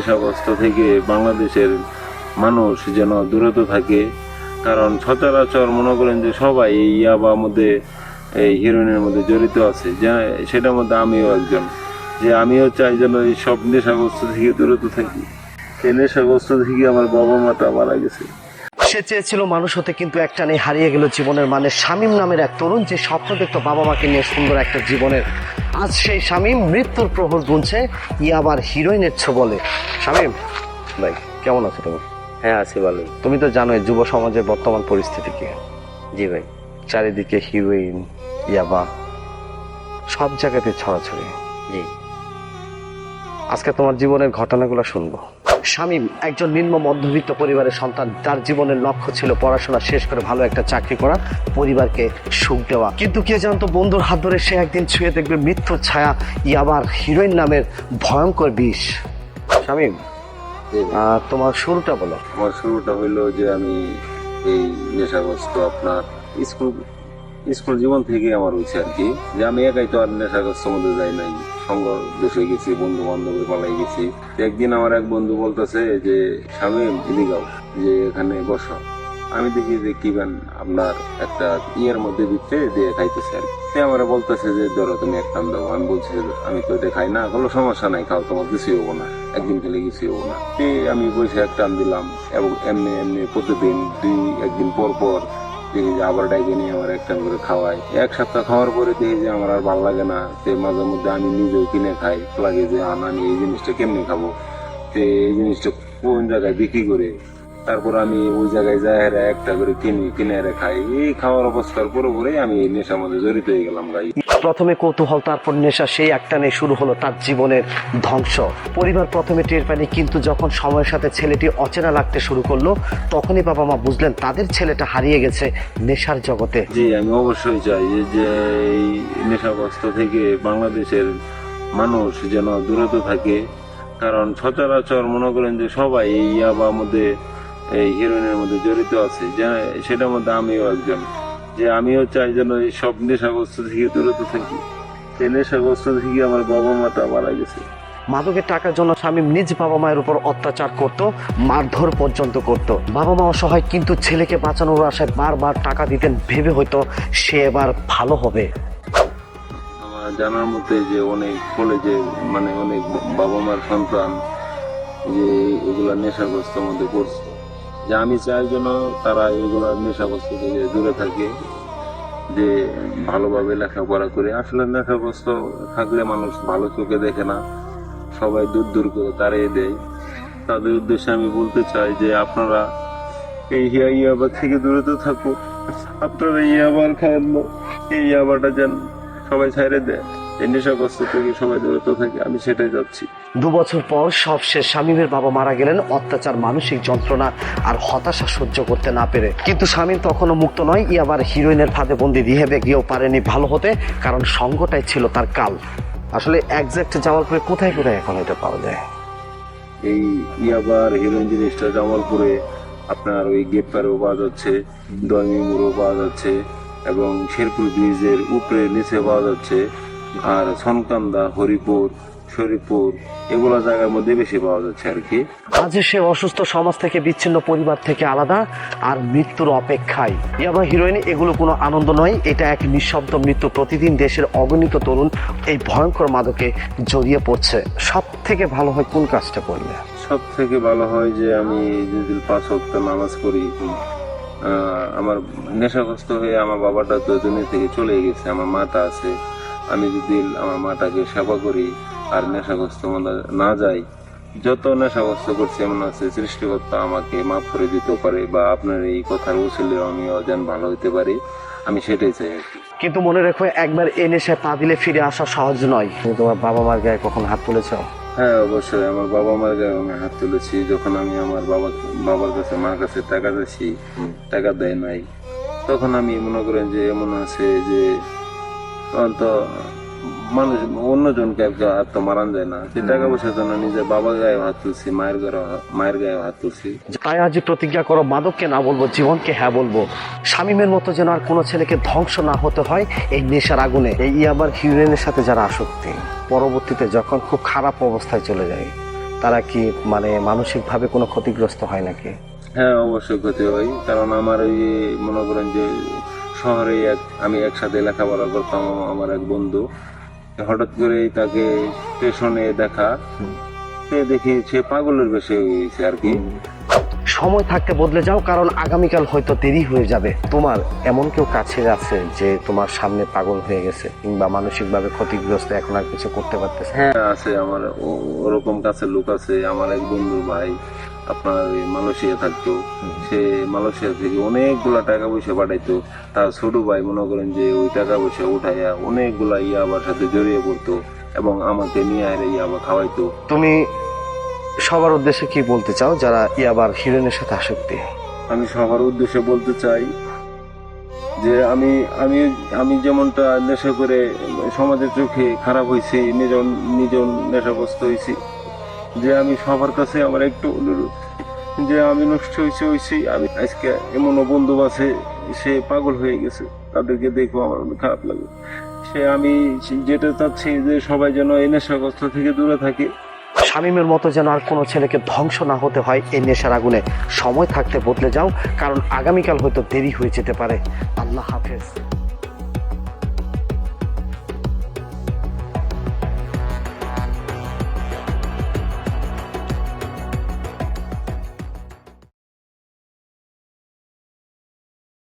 নেশাগ্রস্ত থেকে বাংলাদেশের মানুষ যেন দূরত থাকে। কারণ সচরাচর মনে করেন যে সবাই এই ইয়াবার মধ্যে, এই হিরোইনের মধ্যে জড়িত আছে। যে, সেটার মধ্যে আমিও একজন। যে, আমিও চাই যেন এই সব নেশাগ্রস্ত থেকে দূরত থাকি। সেই নেশাগ্রস্ত থেকে আমার বাবা মাটা মারা গেছে। সে চেয়েছিল মানুষ হতে, কিন্তু একটা নেই, হারিয়ে গেল জীবনের মানে। শামীম নামের এক তরুণ যে স্বপ্ন দেখতো বাবা মাকে নিয়ে সুন্দর একটা জীবনের আজ সেই স্বামী মৃত্যুর প্রহর গুনছে ই আবার হিরোইনের বলে শামীম ভাই কেমন আছো তুমি? হ্যাঁ আছি ভালোই। তুমি তো জানোই যুব সমাজের বর্তমান পরিস্থিতি কি। জি ভাই। চারিদিকে হিরোইন ইয়াবা সব জায়গাতে ছড়াছড়ি। জি। আজকে তোমার জীবনের ঘটনাগুলো শুনব। শামীম একজন নিম্ন মধ্যবিত্ত পরিবারের সন্তান তার জীবনের লক্ষ্য ছিল পড়াশোনা শেষ করে ভালো একটা চাকরি করা পরিবারকে সুখ দেওয়া। কিন্তু কে জানতো বন্ধুর হাত ধরে সে একদিন ছুঁয়ে দেখবে মৃত্যুর ছায়া ইয়াবার হিরোইন নামের ভয়ঙ্কর বিষ। শামীম। তোমার শুরুটা বলো। আমার শুরুটা হইল যে আমি এই নেশাগ্রস্ত আপনার স্কুল স্কুল জীবন থেকে আমার হয়েছে আর কি যে আমি একাই তো আর নেশাগ্রস্ত মধ্যে যাই নাই। দেশে গেছি বন্ধু বান্ধবের পালাই গেছি। একদিন আমার এক বন্ধু বলতেছে যে, স্বামী এদিকাও যে এখানে বসো। আমি দেখি যে কি বেন আপনার একটা ইয়ের মধ্যে দিতে দিয়ে খাইতেছে আর। সে আমার বলতেছে যে, ধরো তুমি এক টান দাও। আমি বলছি আমি তো খাই না, কোনো সমস্যা নাই, খাও, তোমার কিছুই হব না, একদিন খেলে কিছুই হব না। আমি বসে এক টান দিলাম, এবং এমনি এমনি প্রতিদিন দুই, একদিন পর পর দেখি যে আবার ডাইকে নিয়ে আমার একটা করে খাওয়াই এক সপ্তাহ খাওয়ার পরে দেখি যে আমার আর ভালো লাগে না। সে মাঝে মধ্যে আমি নিজেও কিনে খাই। লাগে যে, আনা, আমি এই জিনিসটা কেমনি খাব? সে এই জিনিসটা কোন জায়গায় বিক্রি করে, তারপর আমি ওই জায়গায় যাই একটা করে কিনি, কিনে খাই। এই খাওয়ার অবস্থার পরে পরে আমি নেশার মধ্যে জড়িত হয়ে গেলাম, ভাই। প্রথমে কৌতূহল, তারপর নেশা, সেই একটানে শুরু হলো তার জীবনের ধ্বংস। পরিবার প্রথমে টের পায়নি, কিন্তু যখন সময়ের সাথে ছেলেটি অচেনা লাগতে শুরু করল, তখনই বাবা মা বুঝলেন তাদের ছেলেটা হারিয়ে গেছে নেশার জগতে। জি, আমি অবশ্যই চাই যে- এই নেশাগ্রস্ত থেকে বাংলাদেশের মানুষ যেন দূরত থাকে। কারণ সচরাচর মনে করেন যে সবাই এই ইয়াবার মধ্যে, এই হিরোইনের মধ্যে জড়িত আছে সেটার মধ্যে আমিও একজন। যে আমিও চাই যেন এই সব নেশাগ্রস্ত থেকে দূরত থাকি। সেই নেশাগ্রস্ত থেকে আমার বাবা মাটা মারা গেছে। মাদকের টাকার জন্য স্বামী নিজ বাবা মায়ের উপর অত্যাচার করত মারধর পর্যন্ত করত। বাবা মা অসহায় কিন্তু ছেলেকে বাঁচানোর আশায় বারবার টাকা দিতেন ভেবে হয়তো সে এবার ভালো হবে। আমার জানার মধ্যে যে অনেক কলেজে মানে অনেক বাবা মার সন্তান যে এগুলা নেশাগ্রস্ত মধ্যে পড়ছে। যে আমি চাই যেন তারা এগুলা নেশাগ্রস্ত থেকে দূরে থাকে, যে ভালোভাবে লেখাপড়া করে। আসলে নেশাগ্রস্ত থাকলে মানুষ ভালো চোখে দেখে না, সবাই দূর দূর করে তাড়িয়ে দেয়। তাদের উদ্দেশ্যে আমি বলতে চাই যে আপনারা এই হিয়া ইয়াবার থেকে দূরে তো থাকুন আপনারা ইয়াবার খায়েন না এই ইয়াবাটা যেন সবাই ছাইড়ে দেয়। এই নেশাগ্রস্ত থেকে সবাই দূরে থাকে? আমি সেটাই যাচ্ছি। দু বছর পর সব শেষ। শামীমের বাবা মারা গেলেন। অত্যাচার মানসিক যন্ত্রণা আর হতাশা সহ্য করতে না পেরে। কিন্তু শামীম তখনও মুক্ত নয়। ই আবার হিরোইনের ফাঁদে বন্দি। গিয়েও পারেনি ভালো হতে কারণ সঙ্গটাই ছিল তার কাল। আসলে একজ্যাক্ট জামালপুরে কোথায় কোথায় এখন এটা পাওয়া যায়? এই ইয়াবার হিরোইন জিনিসটা জামালপুরে আপনার ওই গেট পারেও পাওয়া যাচ্ছে দয়মিমুরও পাওয়া যাচ্ছে এবং শেরপুর ব্রিজের উপরে নিচে পাওয়া যাচ্ছে আর সনকান্দা হরিপুর শরীফপুর এগুলো জায়গার মধ্যে বেশি পাওয়া যাচ্ছে আর কি। আজ সে অসুস্থ সমাজ থেকে বিচ্ছিন্ন পরিবার থেকে আলাদা আর মৃত্যুর অপেক্ষায়। ইয়াবা হিরোইন এগুলো কোনো আনন্দ নয় এটা এক নিঃশব্দ মৃত্যু প্রতিদিন দেশের অগণিত তরুণ এই ভয়ঙ্কর মাদকে জড়িয়ে পড়ছে। সব থেকে ভালো হয় কোন কাজটা করলে? সব থেকে ভালো হয় যে আমি যদি পাঁচ ওয়াক্ত নামাজ আহ, আমার নেশাগ্রস্ত হয়ে আমার বাবাটা তো দুনিয়া থেকে চলে গেছে আমার মাটা আছে। আমি যদি আমার মাটাকে সেবা করি আর নেশাগ্রস্ত না যাই যত নেশাগ্রস্ত করছি এমন আছে সৃষ্টিকর্তা আমাকে মাফ করে দিতে পারে বা আপনার এই কথার উচিলে আমিও যেন ভালো হইতে পারি। আমি সেটাই চাই আর কি। কিন্তু মনে রেখো একবার এ নেশায় পা দিলে ফিরে আসা সহজ নয়। তুমি তোমার বাবা মার গায়ে কখন হাত তুলেছ? হ্যাঁ অবশ্যই। আমার বাবা মার গায়ে আমি হাত তুলেছি। যখন আমি আমার বাবা বাবার কাছে মার কাছে টাকা দিয়েছি টাকা দেয় নাই তখন আমি মনে করেন যে এমন আছে যে অন্ত মানুষ অন্যজনকে হাত তো মারান যায় না। সে টাকা পয়সার জন্য নিজের বাবার গায়ে হাত তুলছি মায়ের গায়ে মায়ের গায়ে হাত তুলছি। তাই আজ প্রতিজ্ঞা করো মাদককে না বলব জীবনকে হ্যাঁ বলব। স্বামীমের মতো যেন আর কোনো ছেলেকে ধ্বংস না হতে হয় এই নেশার আগুনে। এই আবার হিরোইনের সাথে যারা আসক্তি পরবর্তীতে যখন খুব খারাপ অবস্থায় চলে যায় তারা কি মানে মানসিকভাবে কোনো ক্ষতিগ্রস্ত হয় নাকি? হ্যাঁ অবশ্যই ক্ষতি হয়। কারণ আমার ওই মনে করেন যে শহরে এক আমি একসাথে লেখাপড়া করতাম আমার এক বন্ধু। হঠাৎ করে তাকে স্টেশনে দেখা। সে দেখি সে পাগলের বেশি হয়েছে আর কি। সময় থাকতে বদলে যাও কারণ আগামীকাল হয়তো দেরি হয়ে যাবে। তোমার এমন কেউ কাছে আছে যে তোমার সামনে পাগল হয়ে গেছে কিংবা মানসিকভাবে ক্ষতিগ্রস্ত এখন আর কিছু করতে পারতেছে হ্যাঁ আছে আমার ওরকম কাছে লোক আছে আমার এক বন্ধু ভাই। আপনার মালয়েশিয়া থাকতো সে মালয়েশিয়া থেকে অনেকগুলা টাকা পয়সা পাঠাইতো। তার ছোট ভাই মনে করেন যে ওই টাকা পয়সা উঠাইয়া অনেকগুলা ইয়াবার সাথে জড়িয়ে পড়তো এবং আমাকে নিয়ে আয় ইয়াবা খাওয়াইতো। তুমি সবার উদ্দেশ্যে কি বলতে চাও যারা ইয়াবার হিরোইনের সাথে আসক্তি? আমি সবার উদ্দেশ্যে বলতে চাই যে আমি আমি আমি যেমনটা নেশা করে সমাজের চোখে খারাপ হয়েছি নিজন নিজন নেশাগ্রস্ত হয়েছি যে আমি সবার কাছে আমার একটু অনুরোধ, যে আমি নষ্ট হয়েছি হয়েছি, আমি আজকে এমনও বন্ধু আছে, সে পাগল হয়ে গেছে, তাদেরকে দেখো আমার অনেক খারাপ লাগে। সে আমি যেটা চাচ্ছি যে সবাই যেন এই নেশাগ্রস্ত থেকে দূরে থাকে। শামীমের মতো যেন আর কোনো ছেলেকে ধ্বংস না হতে হয়, এই নেশার আগুনে সময় থাকতে বদলে যাও, কারণ আগামীকাল হয়তো দেরি হয়ে যেতে পারে। আল্লাহ হাফেজ।